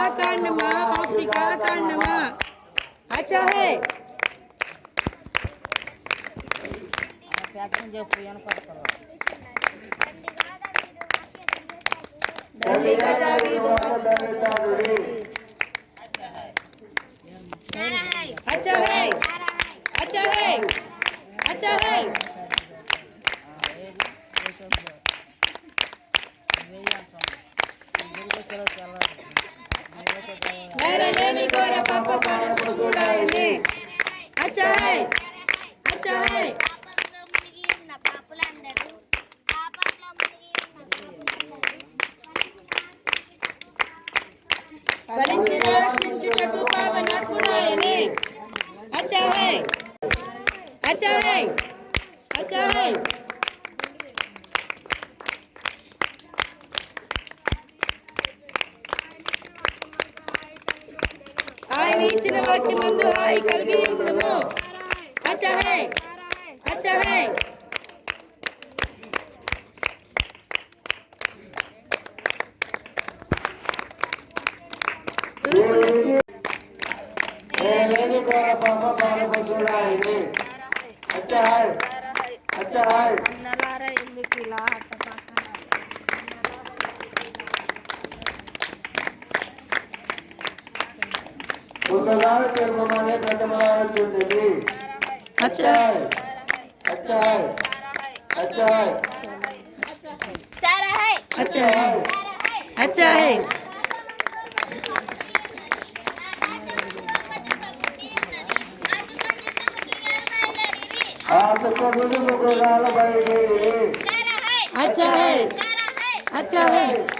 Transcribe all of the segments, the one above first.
Africa का नमा Africa का नमा अच्छा है దండిగా దాగి దుఃఖ साइकिल भी घूमो अच्छा है। अच्छा है। अच्छा है। अच्छा पापा को है। अच्छा है। अच्छा है। प्रधान पेरकोमाने प्रथमावचुंडली अच्छा। है। अच्छा है। अच्छा है। सारा है। अच्छा है। अच्छा है। आप सबको तो बुज़ुर्गों को बन गई अच्छा, अच्छा है। अच्छा है।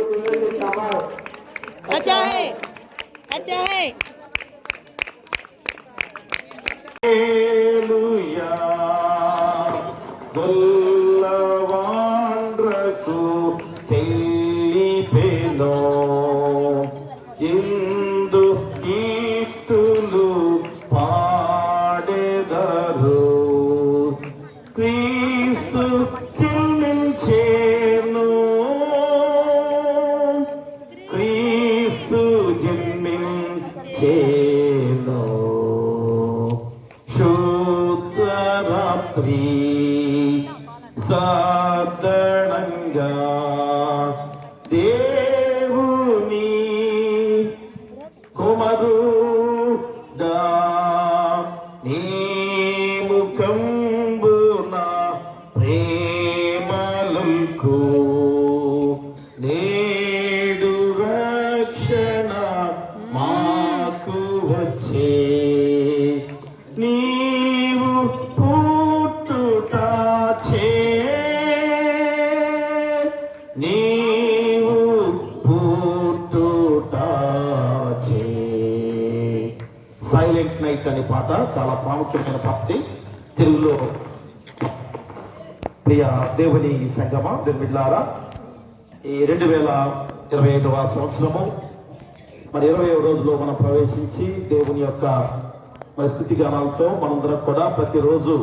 ఇందు నాకు వచ్చే. నీవు పుట్టుట చే. నీవు పుట్టుట చే. సైలెంట్ నైట్ అనే పాట చాలా ప్రాముఖ్యమైన పార్టీ తెలుగులో ప్రియ దేవుని సంగమ నిర్మిడ్లారా ఈ రెండు వేల ఇరవై ఐదవ సంవత్సరము మరి ఇరవై రోజులో మనం ప్రవేశించి దేవుని యొక్క మరి స్థుతి గానాలతో మనందరం కూడా ప్రతిరోజు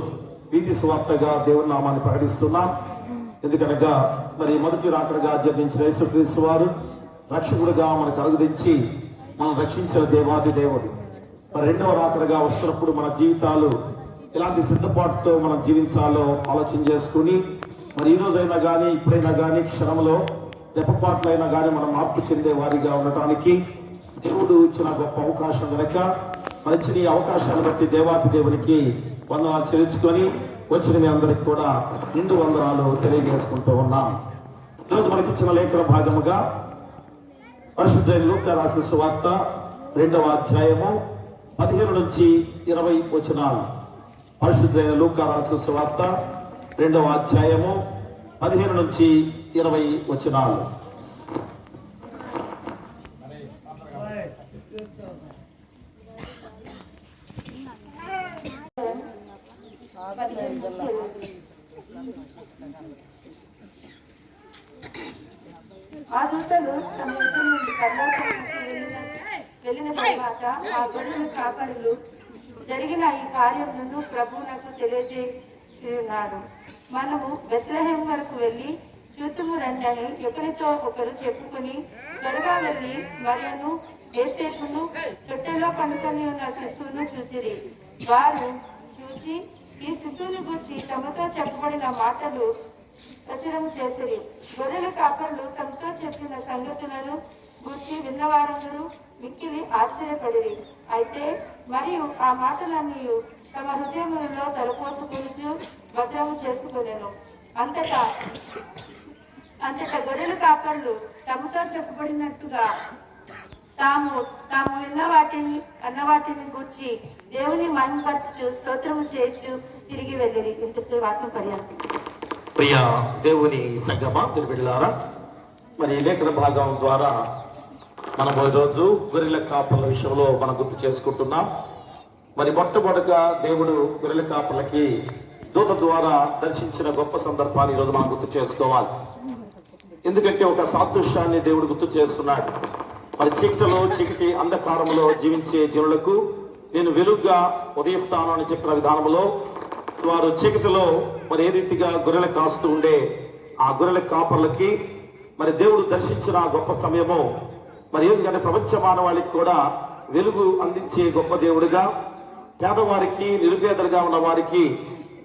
వీధి స్వార్థగా దేవుని నామాన్ని ప్రకటిస్తున్నాం. ఎందుకనగా మరి మొదటి రాకడగా జన్మించిన యేసుక్రీస్తు వారు రక్షకుడుగా మనకు అరుగుదించి మనం రక్షించిన దేవాది దేవుడు. మరి రెండవ రాకడగా వస్తున్నప్పుడు మన జీవితాలు ఎలాంటి సిద్ధపాటుతో మనం జీవించాలో ఆలోచన చేసుకుని మరి ఈ రోజైనా కానీ ఇప్పుడైనా కానీ క్షణంలో రెప్పపాట్లైనా కానీ మనం మార్పు చెందే వారిగా ఉండటానికి దేవుడు ఇచ్చిన గొప్ప అవకాశం కనుక మంచి నీ అవకాశాన్ని బట్టి దేవాతి దేవునికి వందనాలు చెల్లించుకొని వచ్చిన మీ అందరికి కూడా నిండు వందనాలు తెలియజేసుకుంటూ ఉన్నాం. ఈరోజు మనకి ఇచ్చిన లేఖన భాగముగా పరిశుద్ధ లూకా రాసిన సువార్త రెండవ అధ్యాయము పదిహేను నుంచి ఇరవై వచనాలు. పరిశుద్ధైన లూకా రాసిన సువార్త రెండవ అధ్యాయము పదిహేను నుంచి ఇరవై వచనాలు. ఆ దూతలు తమ నుండి వెళ్ళిన తర్వాత ఆ గొర్రెల కాపరులు జరిగిన ఈ కార్యములను ప్రభువునకు తెలియజేస్తున్నాడు మనము బెత్లహేం వరకు వెళ్ళి చూతుము రండి అని ఒకరితో ఒకరు చెప్పుకుని త్వరగా వెళ్ళి మరియను ఏసేపును తొట్టెలో పండుకొని ఉన్న శిశువును చూసిరి వారు చూసి ఈ శిశువుని గురించి తమతో చెప్పబడిన మాటలు ప్రచురం చేసిరి. గొర్రెల కాపర్లు తమతో చెప్పిన సంగతులను గురించి విన్నవారందరూ మిక్కిలి ఆశ్చర్యపడిరి. అయితే మరియు ఆ మాటలన్నీ తమ హృదయములలో తలపోసుకొనుచు భద్రము చేసుకునేను. అంతటా అంతటా గొర్రెల కాపర్లు తమతో చెప్పబడినట్టుగా తాము తాము విన్న వాటిని అన్న వాటిని గుర్చి దేవుని మహిమపరచు స్తోత్రము చేయొచ్చు తిరిగి వెళ్ళి ఇంతకు వాక్యం పర్యాప్తం ప్రియ దేవుని సంగమా తిరుబిళ్ళారా మరి లేఖన భాగం ద్వారా మనం ఈరోజు గొర్రెల కాపల విషయంలో మనం గుర్తు చేసుకుంటున్నాం. మరి మొట్టమొదటిగా దేవుడు గొర్రెల కాపలకి దూత ద్వారా దర్శించిన గొప్ప సందర్భాన్ని ఈరోజు మనం గుర్తు చేసుకోవాలి. ఎందుకంటే ఒక సాదృశ్యాన్ని దేవుడు గుర్తు చేస్తున్నాడు. మరి చీకటిలో చీకటి అంధకారంలో జీవించే జనులకు నేను వెలుగుగా ఉదయిస్తాను అని చెప్పిన విధానంలో వారు చీకటిలో మరి ఏ రీతిగా గొర్రెలు కాస్తూ ఉండే ఆ గొర్రెల కాపర్లకి మరి దేవుడు దర్శించిన గొప్ప సమయము. మరి ఎందుకంటే ప్రపంచ మానవాళికి కూడా వెలుగు అందించే గొప్ప దేవుడిగా పేదవారికి నిరుపేదలుగా ఉన్న వారికి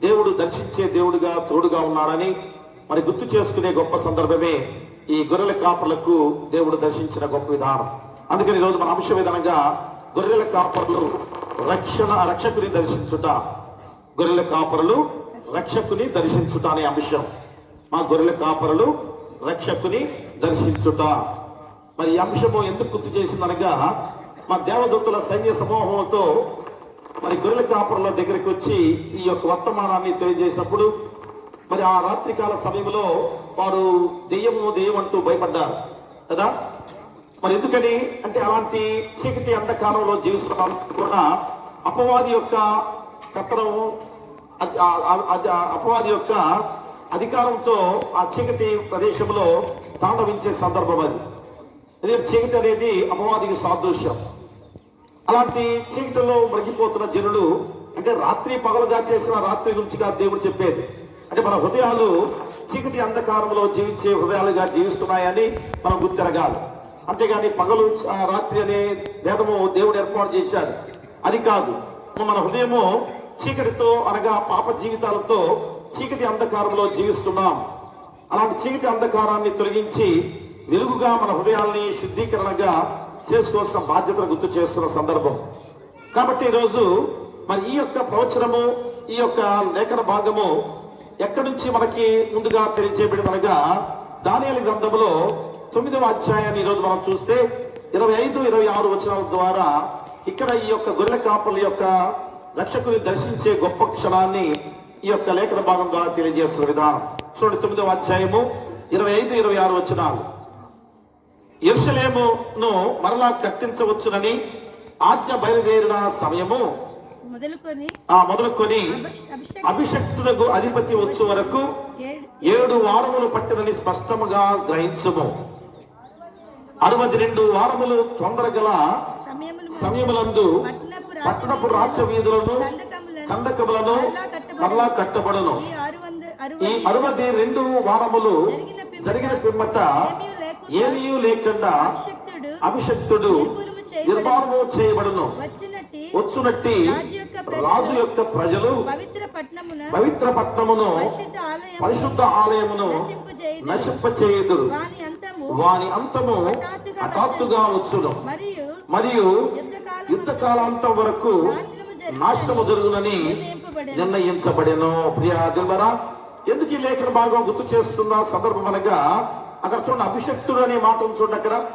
దేవుడు దర్శించే దేవుడిగా తోడుగా ఉన్నాడని మరి గుర్తు చేసుకునే గొప్ప సందర్భమే ఈ గొర్రెల కాపర్లకు దేవుడు దర్శించిన గొప్ప విధానం. అందుకని ఈరోజు మన అంశ విధానంగా గొర్రెల కాపర్లు రక్షణ రక్షకుని దర్శించుట. గొర్రెల కాపరులు రక్షకుని దర్శించుట అనే అంశం. మా గొర్రెల కాపరులు రక్షకుని దర్శించుట. మరి ఈ అంశము ఎందుకు గుర్తు చేసిందనగా మా దేవదూతల సైన్య సమూహంతో మరి గొర్రెల కాపరుల దగ్గరికి వచ్చి ఈ యొక్క వర్తమానాన్ని తెలియజేసినప్పుడు మరి ఆ రాత్రికాల సమయంలో వారు దెయ్యము దెయ్యం అంటూ భయపడ్డారు కదా? మరి ఎందుకని? అంటే అలాంటి చీకటి అంధకారంలో జీవిస్తున్నాం కూడా అపవాది యొక్క కత్తనము అపవాది యొక్క అధికారంతో ఆ చీకటి ప్రదేశంలో తాండవించే సందర్భం అది. ఎందుకంటే చీకటి అనేది అపవాదికి సాదృశ్యం. అలాంటి చీకటిలో మరిగిపోతున్న జనులు అంటే రాత్రి పగలుగా చేసిన రాత్రి గురించిగా దేవుడు చెప్పేది. అంటే మన హృదయాలు చీకటి అంధకారంలో జీవించే హృదయాలుగా జీవిస్తున్నాయని మనం గుర్తిరగాలి. అంతేగాని పగలు రాత్రి అనే భేదము దేవుడు ఏర్పాటు చేశాడు. అది కాదు. మన హృదయము చీకటితో అనగా పాప జీవితాలతో చీకటి అంధకారంలో జీవిస్తున్నాం. అలాంటి చీకటి అంధకారాన్ని తొలగించి వెలుగుగా మన హృదయాల్ని శుద్ధీకరణగా చేసుకోవాల్సిన బాధ్యతను గుర్తు చేస్తున్న సందర్భం. కాబట్టి ఈరోజు మరి ఈ యొక్క ప్రవచనము ఈ యొక్క లేఖన భాగము ఎక్కడి నుంచి మనకి ముందుగా తెలియజేయబడినగా దానియాల గ్రంథములో తొమ్మిదవ అధ్యాయాన్ని ఈరోజు మనం చూస్తే ఇరవై ఐదు ఇరవై ఆరు వచనాల ద్వారా ఇక్కడ ఈ యొక్క గొర్రెల కాపుల యొక్క రక్షకుని దర్శించే గొప్ప క్షణాన్ని ఈ యొక్క లేఖన భాగం ద్వారా తెలియజేస్తున్న విధానం. చూడండి తొమ్మిదవ అధ్యాయము ఇరవై ఐదు ఇరవై ఆరు వచనాలు. ఇర్షలేమును మరలా కట్టించవచ్చునని ఆజ్ఞ బయలుదేరిన సమయము మొదలుకొని అభిషక్తులకు అధిపతి వచ్చు వరకు ఏడు- వారములు పట్టినని స్పష్టముగా గ్రహించుము. అరవై రెండు వారములు తొందరగల సమయములు సమయములందు పట్టణపు రాజ్య వీధులను కందకములను మరలా కట్టబడును. ఈ అరవై అరవది రెండు వారములు జరిగిన పిమ్మట ఏమీ లేకుండా అభిషక్తుడు. నిర్మాణము చేయబడును వచ్చినట్టి రాజు యొక్క ప్రజలు పవిత్ర పట్టణమున పరిశుద్ధ ఆలయం పరిశుద్ధ ఆలయమును. నశింపచేయుదురు వాని అంతము హఠాత్తుగా వచ్చును మరియు యుద్ధ కాలాంతం వరకు నాశనము జరుగునని. నిర్ణయించబడెను ప్రియ దిల్బరా ఎందుకు ఈ లేఖన భాగం గుర్తు చేస్తున్న సందర్భం అనగా అక్కడ చూడండి అభిషక్తుడు అనే మాట చూడండి అక్కడ.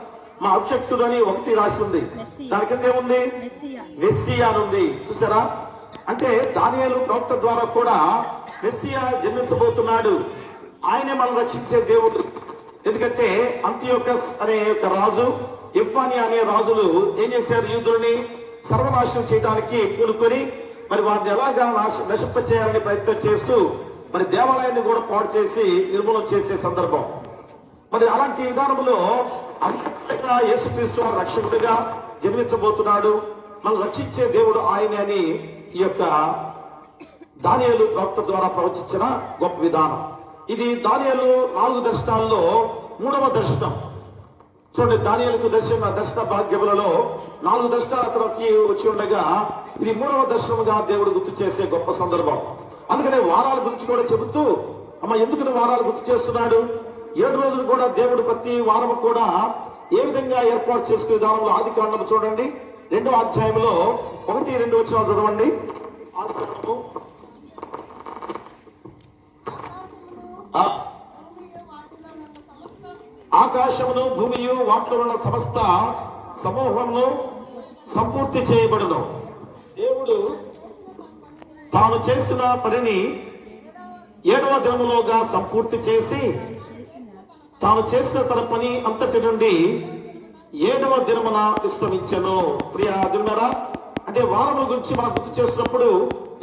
మా అభిషక్తుడు అని ఒకటి రాసి ఉంది. దాని కింద ఏముంది? మెస్సియా. అని ఉంది. చూసారా? అంటే దానియేలు ప్రవక్త ద్వారా కూడా మెస్సియా జన్మించబోతున్నాడు. ఆయనే మనం రక్షించే దేవుడు. ఎందుకంటే అంత్యోకస్ అనే ఒక రాజు ఇఫాని అనే రాజులు ఏం చేశారు యూదులని? సర్వనాశనం చేయడానికి పూనుకొని మరి వారిని ఎలాగా నాశ నశింప చేయాలని ప్రయత్నం చేస్తూ మరి దేవాలయాన్ని కూడా పాడు చేసి నిర్మూలన చేసే సందర్భం. మరి అలాంటి విధానంలో యేసుక్రీస్తు రక్షకుడిగా జన్మించబోతున్నాడు. మనం రక్షించే దేవుడు ఆయనే అని ఈ యొక్క దానియలు ప్రవక్త ద్వారా ప్రవచించిన గొప్ప విధానం. ఇది దానియలు నాలుగు దర్శనాల్లో మూడవ దర్శనం. చూడండి దానియలకు దర్శన దర్శన భాగ్యములలో నాలుగు దర్శనాలు అతనికి వచ్చి ఉండగా ఇది మూడవ దర్శనముగా దేవుడు గుర్తు చేసే గొప్ప సందర్భం. అందుకనే వారాల గురించి కూడా చెబుతూ అమ్మ ఎందుకు వారాలు గుర్తు చేస్తున్నాడు? ఏడు రోజులు కూడా దేవుడు ప్రతి వారం కూడా ఏ విధంగా ఏర్పాటు చేసుకునే విధానంలో ఆది కాండం చూడండి. రెండవ అధ్యాయంలో ఒకటి రెండు వచ్చిన చదవండి. ఆకాశమును భూమియు వాటిలో ఉన్న సమస్త సమూహమును సంపూర్తి చేయబడును. దేవుడు తాను చేసిన పనిని ఏడవ దినములోగా సంపూర్తి చేసి తాను చేసిన తన పని అంతటి నుండి ఏడవ దినమున విశ్రమించను. ప్రియ దినరా అంటే వారముల గురించి మనం గుర్తు చేసినప్పుడు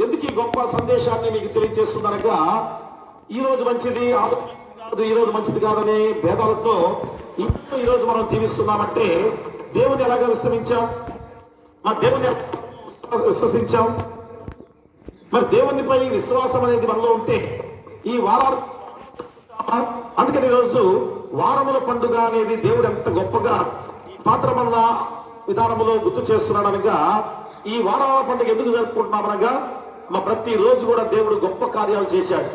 ఎందుకు ఈ గొప్ప సందేశాన్ని మీకు తెలియజేస్తుందనగా ఈ రోజు మంచిది కాదు ఈ రోజు మంచిది కాదనే భేదాలతో ఈ రోజు మనం జీవిస్తున్నామంటే దేవుని ఎలాగ విశ్రమించాం? మా దేవుని విశ్వసించాం? మరి దేవునిపై విశ్వాసం అనేది మనలో ఉంటే ఈ వారాలు అందుకని ఈరోజు వారముల పండుగ అనేది దేవుడు ఎంత గొప్పగా ఈ పాత్రమన్న విధానంలో గుర్తు చేస్తున్నాడనగా ఈ వారాల పండుగ ఎందుకు జరుపుకుంటున్నామనగా మా ప్రతి రోజు కూడా దేవుడు గొప్ప కార్యాలు చేశాడు.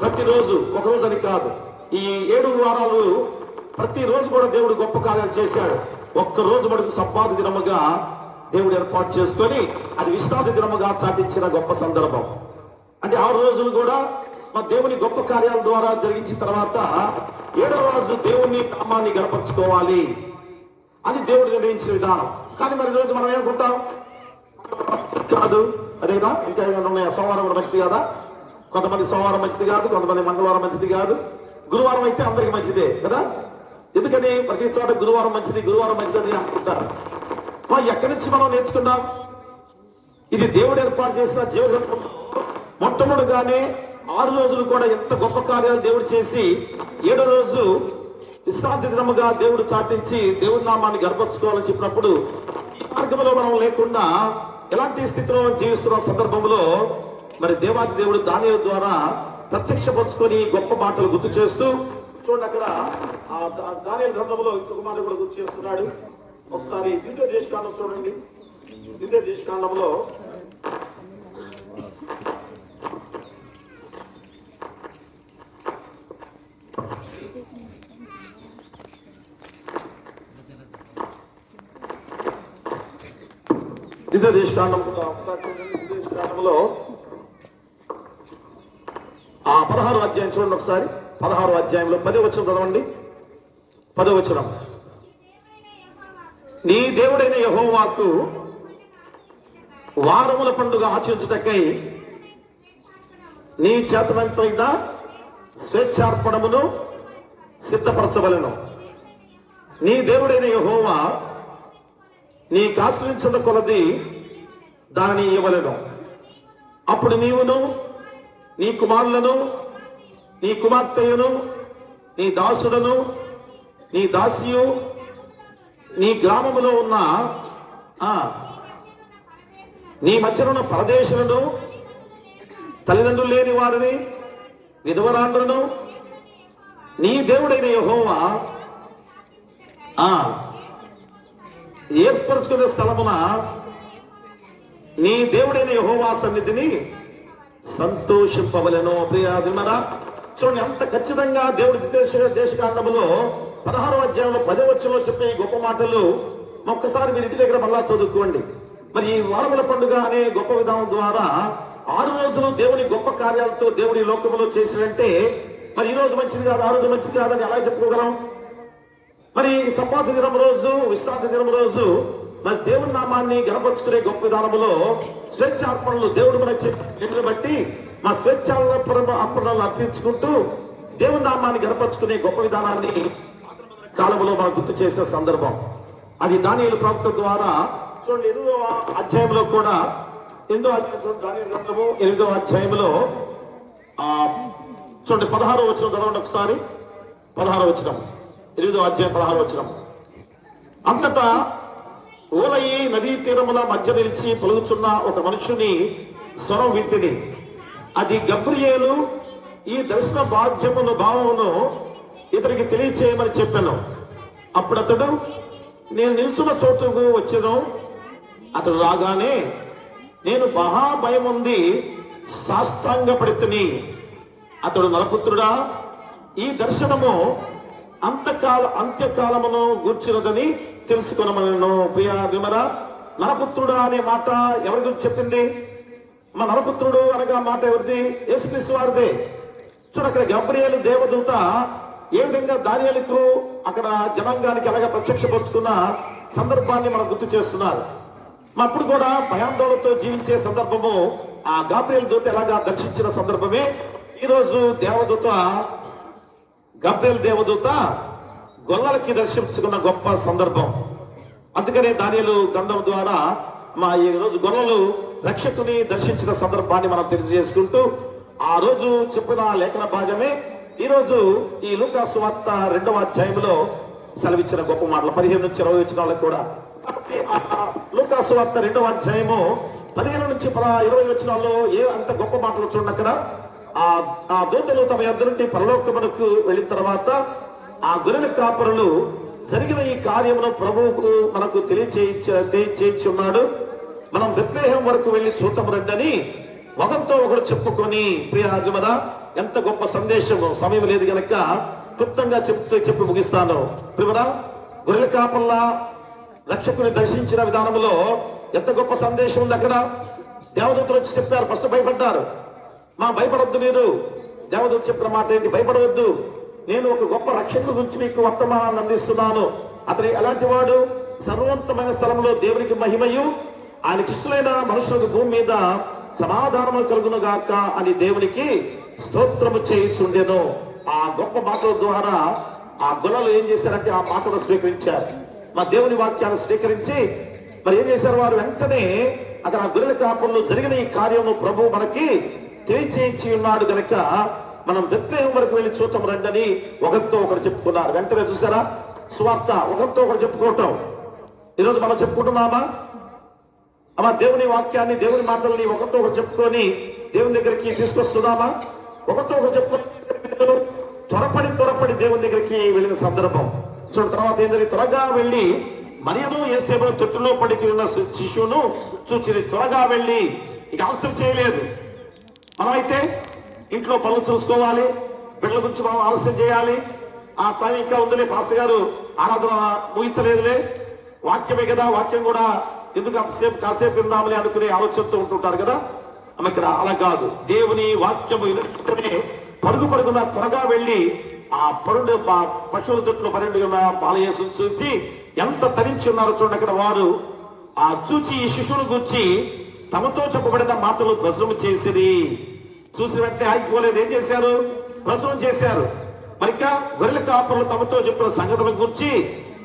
ప్రతిరోజు ఒకరోజు అని కాదు. ఈ ఏడు వారాలు ప్రతిరోజు కూడా దేవుడు గొప్ప కార్యాలు చేశాడు. ఒక్క రోజు మటుకు సంపాద దినముగా దేవుడు ఏర్పాటు చేసుకొని అది విశ్రాంతి దినముగా చాటించిన గొప్ప సందర్భం. అంటే ఆరు రోజులు కూడా మా దేవుని గొప్ప కార్యాల ద్వారా జరిగించిన తర్వాత ఏడవ రోజు దేవుని నామాన్ని గర్పరచుకోవాలి అని దేవుడు నిర్ణయించిన విధానం. కానీ మరి రోజు మనం ఏమనుకుంటాం కాదు. అదేదా ఇంకా ఏమైనా ఉన్నాయా? సోమవారం కూడా మంచిది కాదా? కొంతమంది సోమవారం మంచిది కాదు కొంతమంది మంగళవారం మంచిది కాదు. గురువారం అయితే అందరికి మంచిదే కదా? ఎందుకని? ప్రతి చోట గురువారం మంచిది గురువారం మంచిదని అనుకుంటారు. మా ఎక్కడి నుంచి మనం నేర్చుకున్నాం? ఇది దేవుడు ఏర్పాటు చేసిన జీవగ్రంథంలో మొట్టమొదటిగానే ఆరు రోజులు కూడా ఎంత గొప్ప కార్యాలు దేవుడు చేసి ఏడో రోజు విశ్రాంతి దినముగా దేవుడు చాటించి దేవుడి నామాన్ని గర్పరచుకోవాలని చెప్పినప్పుడు ఈ మార్గంలో మనం లేకుండా ఎలాంటి స్థితిలో జీవిస్తున్న సందర్భంలో మరి దేవాది దేవుడు దాని ద్వారా ప్రత్యక్షపరుచుకొని గొప్ప మాటలు గుర్తు చేస్తూ చూడండి అక్కడ ఆ దాని గ్రంథంలో ఇంకొక మాట కూడా గుర్తు చేస్తున్నాడు. ఒకసారి దివ్య దేశకాండం చూడండి. దివ్య దేశకాండంలో ద్వితీయ దేశకాండం ఆ పదహారు అధ్యాయం చూడండి ఒకసారి. పదహారు అధ్యాయంలో పదే వచ్చిన చదవండి. పదే వచ్చిన నీ దేవుడైన యహోవాకు వారముల పండుగ ఆచరించుటకై నీ చేతనంతైన స్వేచ్ఛార్పణమును సిద్ధపరచవలను. నీ దేవుడైన యహోవా నీ ఆశ్రయించున్న కొలది దానిని ఇవ్వలేను. అప్పుడు నీవును నీ కుమారులను నీ కుమార్తెయును నీ దాసుడను నీ దాసియు నీ గ్రామములో ఉన్న ఆ, నీ మధ్యన ఉన్న పరదేశులను తల్లిదండ్రులు లేని వారిని విధవరాండ్రును నీ దేవుడైన యహోవా ఆ, ఏర్పరచుకునే స్థలమున నీ దేవుడైన యహోవా సన్నిధిని సంతోషింపవలను ప్రియ విమరా చూడండి ఎంత ఖచ్చితంగా దేవుడి దేశ దేశకాండములో పదహారో అధ్యాయంలో పదవచ్చంలో చెప్పే ఈ గొప్ప మాటలు ఒక్కసారి మీరు ఇంటి దగ్గర మళ్ళా చదువుకోండి. మరి ఈ వారముల పండుగ అనే గొప్ప విధానం ద్వారా ఆరు రోజులు దేవుని గొప్ప కార్యాలతో దేవుడి లోకంలో చేసినంటే మరి ఈ రోజు మంచిది కాదు ఆ రోజు మంచిది కాదని ఎలా చెప్పుకోగలం? మరి సంపాద దినం రోజు విశ్రాంతి దినం రోజు మరి దేవుని నామాన్ని గనపరుచుకునే గొప్ప విధానంలో స్వేచ్ఛ అర్పణలు దేవుడు మనకు చెప్పిన బట్టి మా స్వేచ్ఛ అర్పణలు అర్పించుకుంటూ దేవుని నామాన్ని గనపరుచుకునే గొప్ప విధానాన్ని కాలంలో మనం గుర్తు చేసిన సందర్భం. అది దానియుల ప్రవక్త ద్వారా చూడండి ఎనిమిదవ అధ్యాయంలో కూడా ఎనిమిదవ అధ్యాయం చూడండి గ్రంథము ఎనిమిదవ అధ్యాయంలో ఆ చూడండి పదహారో వచ్చిన చదవండి ఒకసారి. పదహారో వచ్చిన ఎనిమిదో అధ్యాయం పదహారో వచ్చిన అంతటా ఓలయి నదీ తీరముల మధ్య నిలిచి పలుకుచున్న ఒక మనుషుని స్వరం వింటిని. అది గబ్రియేలు ఈ దర్శన బాధ్యమును భావమును ఇతనికి తెలియచేయమని చెప్పాను. అప్పుడు అతడు నేను నిల్చున్న చోటుకు వచ్చాను. అతడు రాగానే నేను మహా భయం ఉంది సాష్టాంగపడితిని. అతడు నరపుత్రుడా ఈ దర్శనము అంతకాల అంత్యకాలమును గూర్చినదని తెలుసుకొనమను ప్రియ విమర నరపుత్రుడా అనే మాట ఎవరి గురించి చెప్పింది? మా నరపుత్రుడు అనగా మాట ఎవరిది? యేసుక్రీస్తు వారిదే. చూడు అక్కడ గబ్రియలు దేవదూత ఏ విధంగా దానియలకు అక్కడ జనాంగానికి ఎలాగ ప్రత్యక్షపరుచుకున్న సందర్భాన్ని మనం గుర్తు చేస్తున్నారు. మా అప్పుడు కూడా భయాందోళనతో జీవించే సందర్భము ఆ గాబ్రియల్ దూత ఎలాగా దర్శించిన సందర్భమే. ఈరోజు దేవదూత గబ్రియల్ దేవదూత గొల్లలకి దర్శించుకున్న గొప్ప సందర్భం. అందుకనే దానిలు గంధం ద్వారా మా ఈ రోజు గొల్లలు రక్షకుని దర్శించిన సందర్భాన్ని మనం తెలియజేసుకుంటూ ఆ రోజు చెప్పిన లేఖన భాగమే ఈరోజు ఈ లూకాసు వార్త రెండవ అధ్యాయంలో సెలవిచ్చిన గొప్ప మాటలు. పదిహేను నుంచి ఇరవై వచ్చిన వాళ్ళకి కూడా. లూకాసు వార్త రెండవ అధ్యాయము పదిహేను నుంచి పద ఇరవై వచ్చినాల్లో ఏ అంత గొప్ప మాటలు చూడండి అక్కడ ఆ ఆ దూతలు తమ యొద్ద నుండి పరలోకమునకు వెళ్ళిన తర్వాత ఆ గొర్రెల కాపరులు జరిగిన ఈ కార్యమును ప్రభువుకు మనకు తెలియచేయించున్నాడు. మనం బెత్లేహం వరకు వెళ్ళి చూద్దాం రండని ఒకరితో ఒకరు చెప్పుకొని ప్రియాజమన ఎంత గొప్ప సందేశం సమయం లేదు కనుక క్లుప్తంగా చెప్తూ చెప్పి ముగిస్తాను. ప్రిమరా గొర్రెల కాపల్లా రక్షకుని దర్శించిన విధానంలో ఎంత గొప్ప సందేశం ఉంది అక్కడ? దేవదూతలు వచ్చి చెప్పారు ఫస్ట్ భయపడ్డారు. మా భయపడొద్దు మీరు. దేవదూత చెప్పిన మాట ఏంటి? భయపడవద్దు. నేను ఒక గొప్ప రక్షణ గురించి మీకు వర్తమానాన్ని అందిస్తున్నాను. అతని ఎలాంటి వాడు సర్వోత్తమైన స్థలంలో దేవునికి మహిమయు ఆయన ఇష్టమైన మనుషులకు భూమి మీద సమాధానము కలుగును గాక అని దేవునికి స్తోత్రము చేయించుండెను. ఆ గొప్ప మాటల ద్వారా ఆ గుణలు ఏం చేశారంటే ఆ మాటను స్వీకరించారు. మా దేవుని వాక్యాన్ని స్వీకరించి మరి ఏం చేశారు వారు? వెంటనే అక్కడ ఆ గొర్రెల కాపుల్లో జరిగిన ఈ కార్యము ప్రభు మనకి తెలియచేయించి ఉన్నాడు కనుక మనం బెత్లేహం వరకు వెళ్ళి చూద్దాం రండి ఒకరితో ఒకరు చెప్పుకున్నారు. వెంటనే చూసారా? స్వార్థ ఒకరితో ఒకరు చెప్పుకోవటం. ఈరోజు మనం చెప్పుకుంటున్నామా? అమ్మా దేవుని వాక్యాన్ని దేవుని మాటల్ని ఒకరితో ఒకరు చెప్పుకొని దేవుని దగ్గరికి తీసుకొస్తున్నామా? ఒకరితో ఒకరు చెప్పుకొని త్వరపడి త్వరపడి దేవుని దగ్గరికి వెళ్ళిన సందర్భం. చూడ తర్వాత ఏంటంటే త్వరగా వెళ్ళి మరియను ఏసేపు తొట్టులో పడికి ఉన్న శిష్యును చూచి త్వరగా వెళ్ళి ఇక ఆలస్యం చేయలేదు. మనమైతే ఇంట్లో పనులు చూసుకోవాలి బిడ్డల గురించి మనం ఆలస్యం చేయాలి. ఆ టైం ఇంకా ఉందిలే పాస్టర్ గారు ఆరాధన ముగించలేదులే. వాక్యమే కదా వాక్యం కూడా ఎందుకు అంతసేపు కాసేపు విందామని అనుకునే ఆలోచనతో ఉంటుంటారు కదా. ఆమె ఇక్కడ అలా కాదు. దేవుని వాక్యము ఎదుర్కొనే పరుగు పరుగున త్వరగా వెళ్ళి ఆ పరుడు ఆ పశువుల తొట్టులో పన్నెండు ఉన్న పాలయేసు చూచి ఎంత తరించి ఉన్నారో చూడండి అక్కడ వారు. ఆ చూచి ఈ శిశువును గుర్చి తమతో చెప్పబడిన మాటలు ప్రజలు చేసిరి. చూసిన వెంటనే ఆగిపోలేదు ఏం చేశారు? ప్రచురం చేశారు. మరి ఇంకా గొర్రెల కాపురులు తమతో చెప్పిన సంగతుల గురించి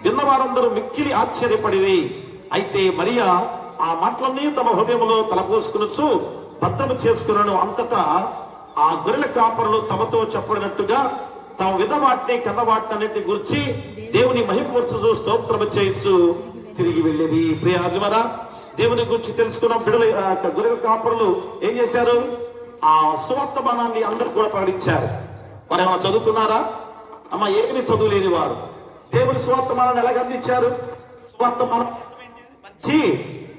విన్న వారందరూ మిక్కిలి ఆశ్చర్యపడింది అయితే మరియా ఆ మాటలన్నీ తమ హృదయంలో తలపోసుకునొచ్చు భద్రము చేసుకున్నాను అంతటా ఆ గొర్రెల కాపరులు తమతో చెప్పడినట్టుగా తాము విన్న వాటిని కన్న వాటిని అన్నింటి గురించి దేవుని మహిమపరచు స్తోత్రము చేయొచ్చు తిరిగి వెళ్ళేది ప్రియాజమరా దేవుని గురించి తెలుసుకున్న. బిడ్డలు గొర్రెల కాపరులు ఏం చేశారు? ఆ సువర్తమానాన్ని అందరు కూడా ప్రకటించారు. మరి ఏమైనా చదువుకున్నారా? అమ్మ ఏమి చదువు లేని వారు. దేవుని సువర్తమానాన్ని ఎలాగ అందించారు? సువర్తమానం మంచి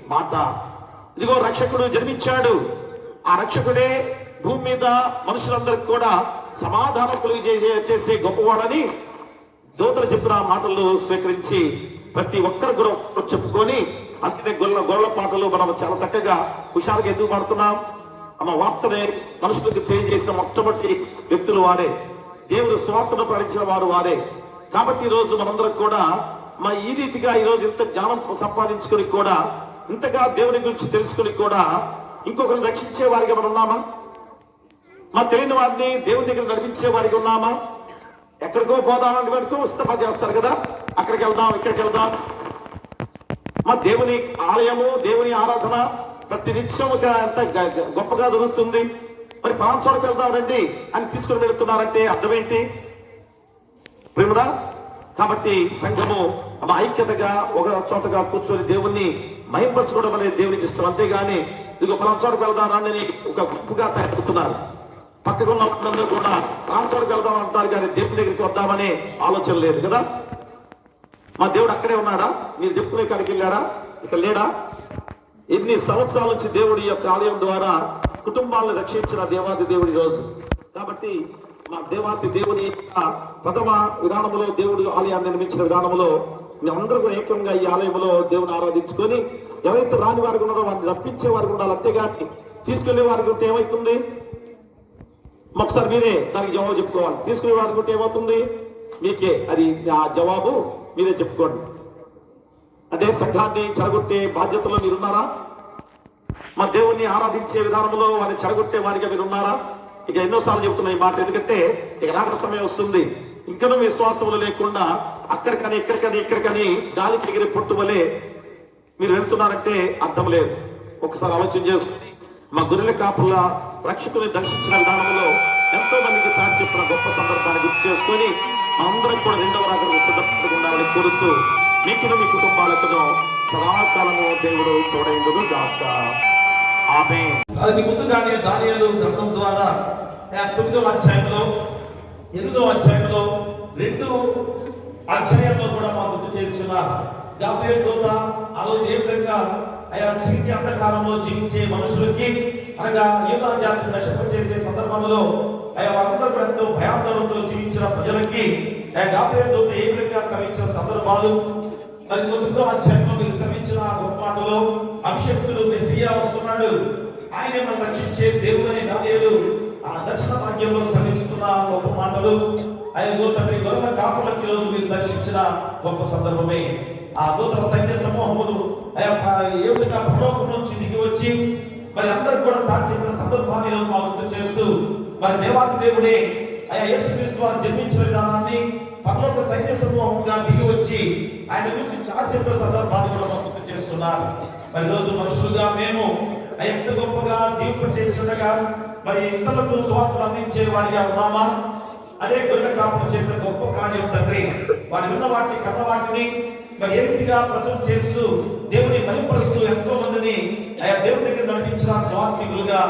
మాట ఇదిగో రక్షకుడు జన్మించాడు. ఆ రక్షకుడే భూమి మీద మనుషులందరికి కూడా సమాధానం కలుగు చేసే గొప్పవాడని దూతలు చెప్పిన మాటలు స్వీకరించి ప్రతి ఒక్కరు కూడా చెప్పుకొని అందుకే గొల్ల గొల్ల పాటలు మనం చాలా చక్కగా హుషారుగా ఎందుకు పాడుతున్నాం? ఆమె వార్తనే మనుషులకు తెలియజేసిన మొట్టమొదటి వ్యక్తులు వారే. దేవుడు స్వార్థను ప్రకటించిన వారు వారే. కాబట్టి ఈరోజు మనందరం కూడా మా ఈ రీతిగా ఈ రోజు ఇంత జ్ఞానం సంపాదించుకొని కూడా ఇంతగా దేవుని గురించి తెలుసుకుని కూడా ఇంకొకరిని రక్షించే వారిగా మనం ఉన్నామా? మా తెలియని వారిని దేవుని దగ్గర నడిపించే వారికి ఉన్నామా? ఎక్కడికో పోదామని వరకు ఉస్తఫా చేస్తారు కదా. అక్కడికి వెళ్దాం ఇక్కడికి వెళ్దాం. మా దేవుని ఆలయము దేవుని ఆరాధన ప్రతి నిత్యం ఒక ఎంత గ- గొప్పగా దొరుకుతుంది మరి పాలన చోటకి వెళ్దాం రండి అని తీసుకుని వెళుతున్నారంటే అర్థమేంటి? ప్రేమరా కాబట్టి సంఘము మా ఐక్యతగా ఒక చోటగా కూర్చొని దేవుణ్ణి మహింపరచుకోవడం అనేది దేవునికి ఇష్టం. అంతేగాని ఇదిగో పలానా చోటకు వెళ్దాం రండి ఒక గుంపుగా తయారుతున్నారు పక్కకు ఉన్న వాళ్ళందరూ కూడా పలానా చోటకు వెళ్దాం అంటారు కానీ దేవుని దగ్గరికి వద్దామనే ఆలోచన లేదు కదా? మా దేవుడు అక్కడే ఉన్నాడా? మీరు చెప్పుకునే కాడికి వెళ్ళాడా? ఇక లేడా? ఎన్ని సంవత్సరాల నుంచి దేవుడి యొక్క ఆలయం ద్వారా కుటుంబాలను రక్షించిన దేవాది దేవుడి రోజు కాబట్టి మా దేవాతి దేవుని ప్రథమ విధానములో దేవుడు ఆలయాన్ని నిర్మించిన విధానములో అందరూ కూడా ఏకంగా ఈ ఆలయంలో దేవుని ఆరాధించుకొని ఎవరైతే రాని వారికి ఉన్నారో వారిని రప్పించే వారికి ఉండాలి. అంతేగాని తీసుకెళ్ళే వారికి ఉంటే ఏమవుతుంది ఒకసారి మీరే దానికి జవాబు చెప్పుకోవాలి. తీసుకునే వారికి ఉంటే ఏమవుతుంది? మీకే. అది ఆ జవాబు. మీరే చెప్పుకోండి. అదే సంఘాన్ని చెడగొట్టే బాధ్యతలో మీరున్నారా? మా దేవుణ్ణి ఆరాధించే విధానంలో వారిని చెడగొట్టే వారిగా మీరు ఉన్నారా ఇక ఎన్నోసార్లు చెబుతున్నాయి ఈ మాట ఎందుకంటే ఇక రాక సమయం వస్తుంది. ఇంకనూ విశ్వాసములు లేకుండా అక్కడికని ఇక్కడికని ఇక్కడికని గాలికి ఎగిరి పొట్టు వలె మీరు వెళ్తున్నారంటే అర్థం లేదు. ఒకసారి ఆలోచన చేసుకుని మా గొర్రెల కాపుల రక్షకుని దర్శించిన విధానంలో ఎంతో మందికి చాటి చెప్పిన గొప్ప సందర్భాన్ని గుర్తు చేసుకొని అందరం కూడా రెండవ రాకకు సిద్ధపడుతుండాలని కోరుతూ మీకును మీ కుటుంబాలకును సదాకాలము దేవుడు తోడైందుకు గాక. ఆమె అది ముందుగానే దానియలు గ్రంథం ద్వారా ఆ తొమ్మిదవ అధ్యాయంలో ఎనిమిదవ అధ్యాయంలో రెండు అధ్యాయంలో కూడా మా గుర్తు చేస్తున్నారు గాబ్రియల్ దూత ఆ రోజు ఏ విధంగా ఆయా చీటి అంధకారంలో జీవించే మనుషులకి అనగా యూదా జాతిని నశింప చేసే సందర్భంలో ఆయా వారందరూ కూడా ఎంతో భయాందోళనతో జీవించిన ప్రజలకి ఆయా గాబ్రియల్ దూత ఏ విధంగా శ్రమించిన సందర్భాలు మరి తొమ్మిదో అధ్యాయంలో మీరు శ్రమించిన ఆ గొప్ప మాటలో అభిషక్తుడు మెస్సియా వస్తున్నాడు. ఆయనే మనం రక్షించే దేవుడని దానియలు. ఆ దర్శన భాగ్యంలో శ్రమిస్తున్న గొప్ప మాటలు ఆయన తండ్రి గొర్రెల కాపులకి రోజు మీరు దర్శించిన గొప్ప సందర్భమే. ఆ దూతల సైన్య సమూహములు ఆయా ప- ఏ విధంగా పరలోకం నుంచి దిగి వచ్చి మరి అందరికి కూడా చాటి చెప్పిన సందర్భాన్ని ఈరోజు మాకు గుర్తు చేస్తూ మరి దేవాతి దేవుడే ఆయా యేసుక్రీస్తు వారు జన్మించిన విధానాన్ని పరలోక సైన్య సమూహంగా దిగి వచ్చి ఆయన గురించి చాటి చెప్పిన సందర్భాన్ని కూడా మాకు గుర్తు చేస్తున్నారు మరి రోజు మనుషులుగా మేము ఎంత గొప్పగా దీంప చేస్తుండగా మరి ఇతరులకు స్వార్థలు అందించే వారిగా ఉన్నామా? అదే గొర్రె కాపులు చేసిన గొప్ప కార్యం తండ్రి. వారి ఉన్న వాటిని కథ వాటిని మరి ఏ రీతిగా ప్రజలు చేస్తూ దేవుని భయపరుస్తూ ఎంతో మందిని ఆయా దేవుని దగ్గర నడిపించిన స్వాత్మికులుగా